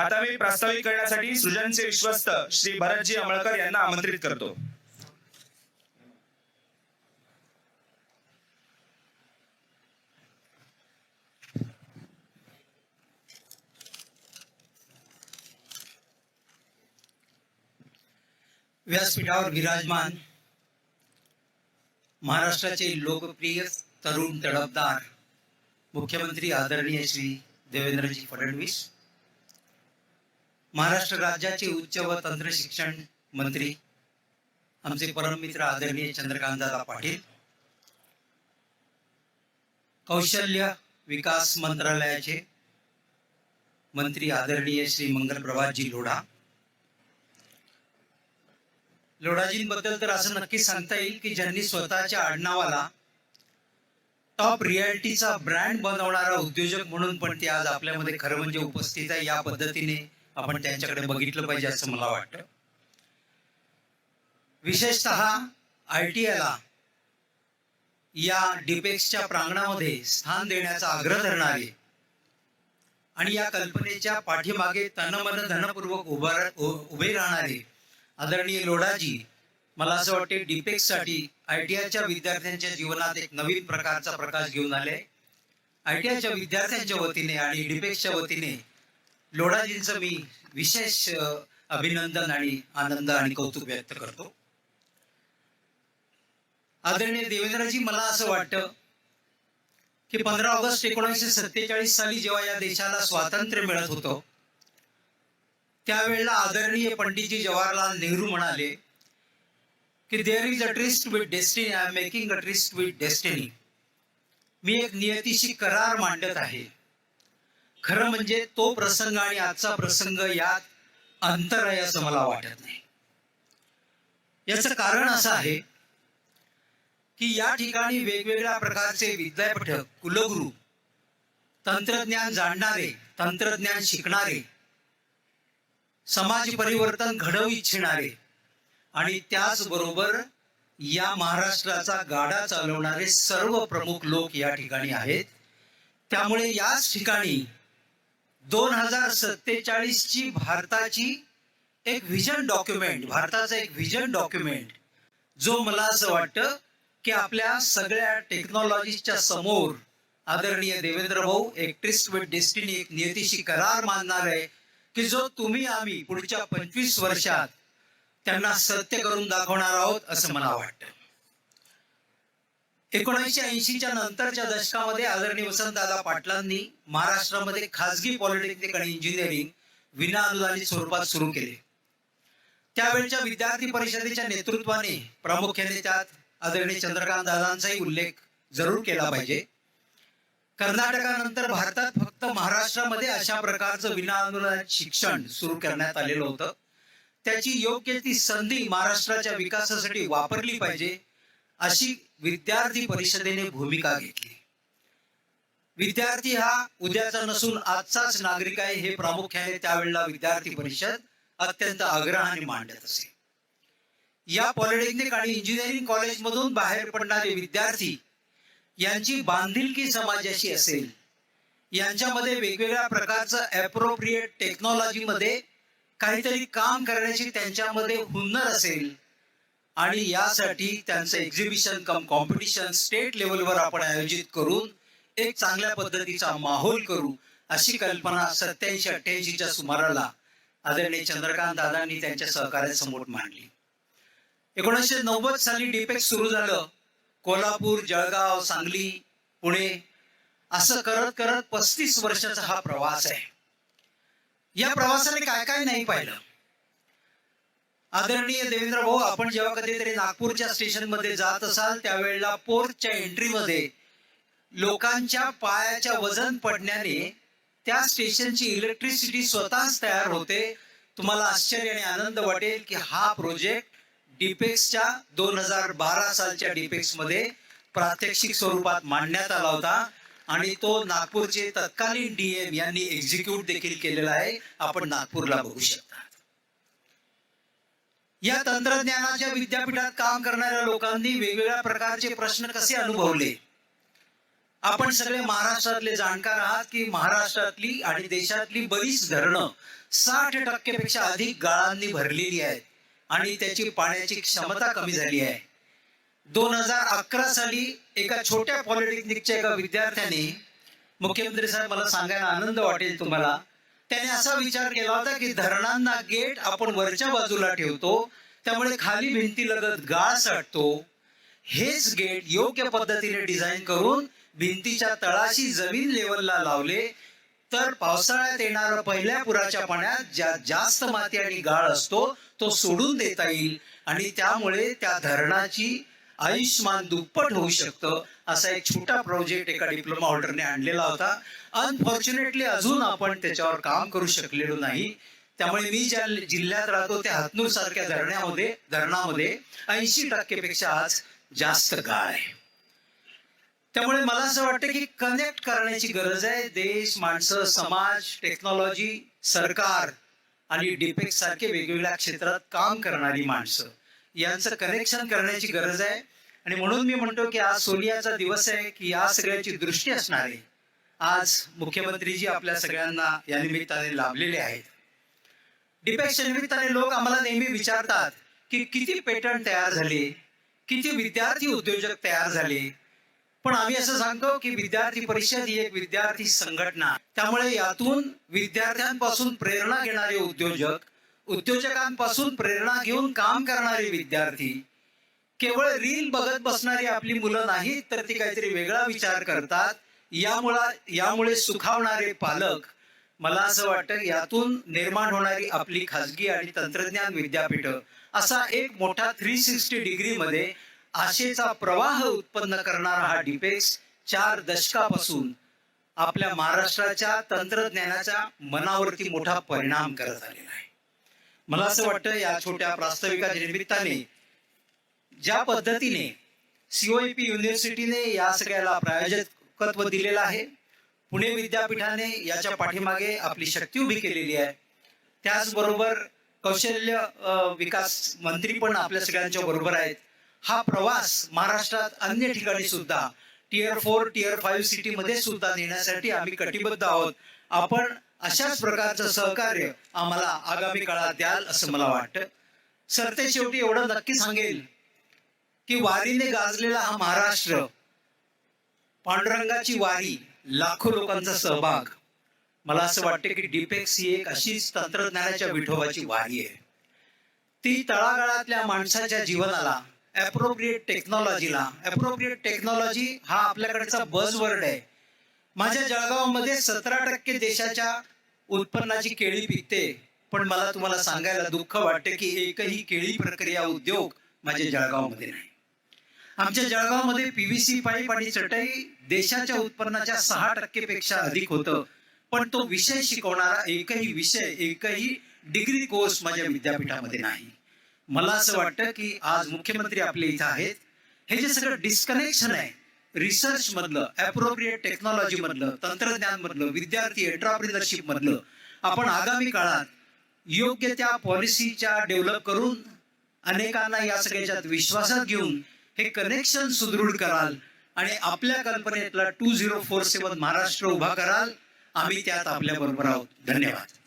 आता मी प्रास्ताविक करण्यासाठी सृजनचे विश्वस्त श्री भरतजी अमळकर यांना आमंत्रित करतो. व्यासपीठावर विराजमान महाराष्ट्राचे लोकप्रिय तरुण तडफदार मुख्यमंत्री आदरणीय श्री देवेंद्रजी फडणवीस महाराष्ट्र राज्याचे उच्च व तंत्र शिक्षण मंत्री आमचे परममित्र आदरणीय चंद्रकांतदादा पाटील कौशल्य विकास मंत्रालयाचे मंत्री आदरणीय श्री मंगलप्रभातजी लोढा. लोढाजींबद्दल तर असं नक्की सांगता येईल की ज्यांनी स्वतःच्या आडनावाला टॉप रियालिटीचा ब्रँड बनवणारा उद्योजक म्हणून पण ते आज आपल्यामध्ये खरं म्हणजे उपस्थित आहे या पद्धतीने आपण त्यांच्याकडे बघितलं पाहिजे असं मला वाटतं. विशेषतः आय टी आयला या डिपेक्सच्या प्रांगणामध्ये स्थान देण्याचा आग्रह धरणारे आणि या कल्पनेच्या पाठीमागे तनमन धनपूर्वक उभा उभे राहणारे आदरणीय लोढाजी मला असं वाटते डिपेक्ससाठी आय टी आयच्या विद्यार्थ्यांच्या जीवनात एक नवीन प्रकारचा प्रकाश घेऊन आले. आय टी आयच्या विद्यार्थ्यांच्या वतीने आणि डिपेक्सच्या वतीने लोढाजींचं मी विशेष अभिनंदन आणि आनंद आणि कौतुक व्यक्त करतो. आदरणीय देवेंद्रजी मला असं वाटतं की पंधरा ऑगस्ट एकोणीसशे सत्तेचाळीस साली जेव्हा या देशाला स्वातंत्र्य मिळत होतं त्यावेळेला आदरणीय पंडितजी जवाहरलाल नेहरू म्हणाले की there is a tryst with destiny I am making a tryst with destiny मी एक नियतीशी करार मांडत आहे. खरं म्हणजे तो प्रसंग आणि आजचा प्रसंग यात अंतर आहे असं मला वाटत नाही. याचं कारण असं आहे की या ठिकाणी वेगवेगळ्या प्रकारचे विद्यापीठ कुलगुरू तंत्रज्ञान जाणणारे तंत्रज्ञान शिकणारे समाज परिवर्तन घडवू इच्छिणारे आणि त्याचबरोबर या महाराष्ट्राचा गाडा चालवणारे सर्व प्रमुख लोक या ठिकाणी आहेत. त्यामुळे याच ठिकाणी दोन हजार सत्तेचाळीस ची भारताची एक व्हिजन डॉक्युमेंट भारताचा एक व्हिजन डॉक्युमेंट जो मला असं वाटतं की आपल्या सगळ्या टेक्नॉलॉजीच्या समोर आदरणीय देवेंद्र भाऊ एक विथ डेस्टिनी एक नियतीशी करार मानणार आहे की जो तुम्ही आम्ही पुढच्या पंचवीस वर्षात त्यांना सत्य करून दाखवणार आहोत असं मला वाटतं. एकोणीसशे ऐंशीच्या नंतरच्या दशकामध्ये आदरणीय वसंतदादा पाटलांनी महाराष्ट्रामध्ये खासगी पॉलिटेक्निक आणि इंजिनिअरिंग विना अनुदानित स्वरूपात सुरू केले. त्यावेळच्या विद्यार्थी परिषदेच्या नेतृत्वाने प्रामुख्याने त्यात आदरणीय चंद्रकांत दादांचाही उल्लेख जरूर केला पाहिजे. कर्नाटकानंतर भारतात फक्त महाराष्ट्रामध्ये अशा प्रकारचं विनाअनुदानित शिक्षण सुरू करण्यात आलेलं होतं. त्याची योग्य ती संधी महाराष्ट्राच्या विकासासाठी वापरली पाहिजे. अशी विद्यार्थी परिषदेने भूमिका घेतली. विद्यार्थी हा उद्याचा नसून आजचाच नागरिक आहे हे प्रामुख्याने त्यावेळेला विद्यार्थी परिषद अत्यंत आग्रहाने मांडत असे. या पॉलिटेक्निक आणि इंजिनिअरिंग कॉलेजमधून बाहेर पडणारे विद्यार्थी यांची बांधिलकी समाजाशी असेल यांच्यामध्ये वेगवेगळ्या प्रकारचं अप्रोप्रिएट टेक्नॉलॉजीमध्ये काहीतरी काम करण्याची त्यांच्यामध्ये हुन्नर असेल आणि यासाठी त्यांचं एक्झिबिशन कम कॉम्पिटिशन स्टेट लेवलवर आपण आयोजित करून एक चांगल्या पद्धतीचा माहोल करू अशी कल्पना सत्याऐंशी अठ्ठ्याऐंशीच्या सुमाराला आदरणीय चंद्रकांत दादांनी त्यांच्या सहकार्यासमोर मांडली. एकोणीसशे नव्वद साली डिपेक्स सुरू झालं. कोल्हापूर जळगाव सांगली पुणे असं करत करत पस्तीस वर्षाचा हा प्रवास आहे. या प्रवासाने काय काय नाही पाहिलं. आदरणीय देवेंद्र भाऊ आपण जेव्हा कधीतरी नागपूरच्या स्टेशनमध्ये जात असाल त्यावेळेला पोर्टच्या एंट्रीमध्ये लोकांच्या पायाच्या वजन पडण्याने त्या स्टेशनची इलेक्ट्रिसिटी स्वतःच तयार होते. तुम्हाला आश्चर्य आणि आनंद वाटेल की हा प्रोजेक्ट डिपेक्सच्या दोन हजार बारा सालच्या डिपेक्समध्ये प्रात्यक्षिक स्वरूपात मांडण्यात आला होता. आणि तो नागपूरचे तत्कालीन डीएम यांनी एक्झिक्यूट देखील केलेला आहे. आपण नागपूरला बघू शकता. या तंत्रज्ञानाच्या विद्यापीठात काम करणाऱ्या लोकांनी वेगवेगळ्या प्रकारचे प्रश्न कसे अनुभवले? आपण सगळे महाराष्ट्रातले जाणकार आहात की महाराष्ट्रातली आणि देशातली बरीच धरणं साठ टक्केपेक्षा अधिक गाळांनी भरलेली आहेत आणि त्याची पाण्याची क्षमता कमी झाली आहे. दोन हजार अकरा साली एका छोट्या पॉलिटेक्निकच्या एका विद्यार्थ्याने मुख्यमंत्री साहेब मला सांगायला आनंद वाटेल तुम्हाला. त्याने असा विचार केला होता की धरणांना गेट आपण वरच्या बाजूला ठेवतो त्यामुळे खाली भिंतीलगत गाळ साठतो हेच गेट योग्य पद्धतीने डिझाईन करून भिंतीच्या तळाशी जमीन लेवलला लावले तर पावसाळ्यात येणारा पहिल्या पुराच्या पाण्यात ज्या जास्त माती आणि गाळ असतो तो सोडून देता येईल. आणि त्यामुळे त्या धरणाची आयुष्यमान दुप्पट होऊ शकतं असा एक छोटा प्रोजेक्ट एका डिप्लोमा होल्डरने आणलेला होता. अनफॉर्च्युनेटली अजून आपण त्याच्यावर काम करू शकलेलो नाही. त्यामुळे मी ज्या जिल्ह्यात राहतो त्या हातनूर सारख्या धरणामध्ये धरणामध्ये ऐंशी टक्केपेक्षा आज जास्त गाळ आहे. त्यामुळे मला असं वाटतं की कनेक्ट करण्याची गरज आहे. देश माणसं समाज टेक्नॉलॉजी सरकार आणि डिपेक्स सारखे वेगवेगळ्या क्षेत्रात काम करणारी माणसं. यांचं कनेक्शन करण्याची गरज आहे. आणि म्हणून मी म्हणतो की आज सोनियाचा दिवस आहे की या सगळ्याची दृष्टी असणार आहे. आज मुख्यमंत्रीजी आपल्या सगळ्यांना या निमित्ताने लाभलेले आहेत. डिपेक्सच्या निमित्ताने लोक आम्हाला नेहमी विचारतात की किती पेटंट तयार झाले किती विद्यार्थी उद्योजक तयार झाले. पण आम्ही असं सांगतो की विद्यार्थी परिषद ही एक विद्यार्थी संघटना. त्यामुळे यातून विद्यार्थ्यांपासून प्रेरणा घेणारे उद्योजक उद्योजकांपासून प्रेरणा घेऊन काम करणारे विद्यार्थी. केवळ रील बघत बसणारी आपली मुलं नाहीत तर ती काहीतरी वेगळा विचार करतात. यामुळं यामुळे सुखावणारे पालक मला असं वाटतं यातून निर्माण होणारी आपली खासगी आणि तंत्रज्ञान विद्यापीठ असा एक मोठा थ्री सिक्स्टी डिग्री मध्ये आशेचा प्रवाह उत्पन्न करणारा हा डिपेक्स चार दशकापासून आपल्या महाराष्ट्राच्या तंत्रज्ञानाच्या मनावरती मोठा परिणाम करत आलेला आहे. मला असं वाटतं या छोट्या प्रास्ताविकाच्या निमित्ताने ज्या पद्धतीने सीओईपी युनिव्हर्सिटीने या सगळ्याला प्रायोजकत्व दिलेलं आहे पुणे विद्यापीठाने याच्या पाठीमागे आपली शक्ती उभी केलेली आहे. त्याचबरोबर कौशल्य विकास मंत्री पण आपल्या सगळ्यांच्या बरोबर आहेत. हा प्रवास महाराष्ट्रात अन्य ठिकाणी सुद्धा tier four tier five city मध्ये सुद्धा नेण्यासाठी आम्ही कटिबद्ध आहोत. आपण अशाच प्रकारचं सहकार्य आम्हाला आगामी काळात द्याल असं मला वाटतं. सरते शेवटी एवढं नक्की सांगेल की वारीने गाजलेला हा महाराष्ट्र पांडुरंगाची वारी लाखो लोकांचा सहभाग मला असं वाटतं की डिपेक्स ही एक अशीच तंत्रज्ञानाच्या विठोबाची वारी आहे. ती तळागाळातल्या माणसाच्या जीवनाला अप्रोप्रिएट टेक्नॉलॉजीला अप्रोप्रिएट टेक्नॉलॉजी हा आपल्याकडचा बजवर्ड आहे. माझ्या जळगावमध्ये सतरा टक्के देशाच्या उत्पन्नाची केळी पिकते. पण मला तुम्हाला सांगायला दुःख वाटते की एकही केळी प्रक्रिया उद्योग माझ्या जळगावमध्ये नाही. आमच्या जळगावमध्ये पीव्हीसी पाईप आणि चटई देशाच्या उत्पन्नाच्या सहा टक्के पेक्षा अधिक होतं. पण तो विषय शिकवणारा एकही विषय एकही डिग्री कोर्स माझ्या विद्यापीठामध्ये नाही. मला असं वाटतं की आज मुख्यमंत्री आपले इथं आहेत. हे जे सगळं डिस्कनेक्शन आहे रिसर्च मधलं अप्रोप्रिएट टेक्नॉलॉजी मधलं तंत्रज्ञान मधलं विद्यार्थी एंटरप्रिनरशिप मधलं आपण आगामी काळात योग्य त्या पॉलिसीच्या डेव्हलप करून अनेकांना या सगळ्याच्यात विश्वासात घेऊन हे कनेक्शन सुदृढ कराल आणि आपल्या कल्पनेतला two zero four seven Maharashtra उभा कराल. आम्ही त्यात आपल्या बरोबर आहोत. धन्यवाद.